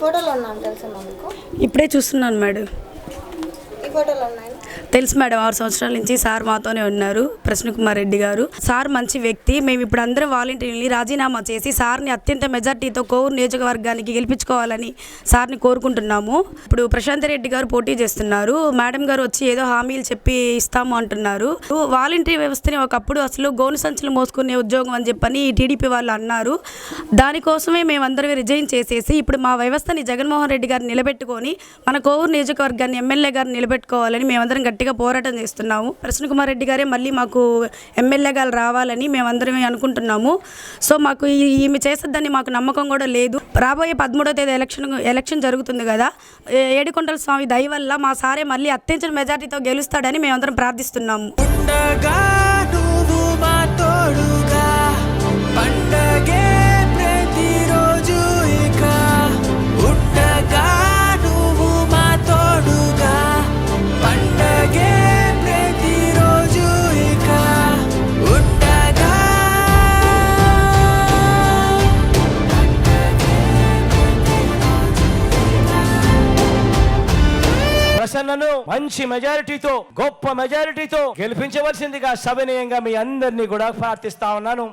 ఫోటోలో ఉన్నాను మీకు? ఇప్పుడే చూస్తున్నాను మేడం. ఈ ఫోటోలో ఉన్నాయి? తెలుసు మేడం ఆరు సంవత్సరాల నుంచి సార్ మాతోనే ఉన్నారు ప్రసన్న కుమార్ రెడ్డి గారు. సార్ మంచి వ్యక్తి మేము ఇప్పుడు అందరం వాలంటీర్ని రాజీనామా చేసి సార్ని అత్యంత మెజార్టీతో కోవూరు నియోజకవర్గానికి గెలిపించుకోవాలని సార్ని కోరుకుంటున్నాము. ఇప్పుడు ప్రశాంత్ రెడ్డి గారు పోటీ చేస్తున్నారు మేడం గారు వచ్చి ఏదో హామీలు చెప్పి ఇస్తాము అంటున్నారు. వాలంటీర్ వ్యవస్థని ఒకప్పుడు అసలు గోను సంచులు మోసుకునే ఉద్యోగం అని చెప్పని టీడీపీ వాళ్ళు అన్నారు. దానికోసమే మేమందరం రిజైన్ చేసేసి ఇప్పుడు మా వ్యవస్థని జగన్మోహన్ రెడ్డి గారిని నిలబెట్టుకొని మన కోవూరు నియోజకవర్గాన్ని ఎమ్మెల్యే గారిని నిలబెట్టుకోవాలని మేమందరం గట్టిగా పోరాటం చేస్తున్నాము. ప్రసన్న కుమార్ రెడ్డి గారే మళ్ళీ మాకు ఎమ్మెల్యే గారు రావాలని మేమందరం అనుకుంటున్నాము. సో మాకు ఈ- ఈమె చేసేద్దని మాకు నమ్మకం కూడా లేదు. రాబోయే పదమూడో తేదీ ఎలక్షన్ ఎలక్షన్ జరుగుతుంది కదా. ఏడుకొండల స్వామి దయ వల్ల మా సారే మళ్ళీ అత్యంత మెజార్టీతో గెలుస్తాడని మేమందరం ప్రార్థిస్తున్నాము. ప్రసన్నను మంచి మెజారిటీతో గొప్ప మెజారిటీతో గెలిపించవలసిందిగా సవినయంగా మీ అందరినీ కూడా ప్రార్థిస్తా ఉన్నాను.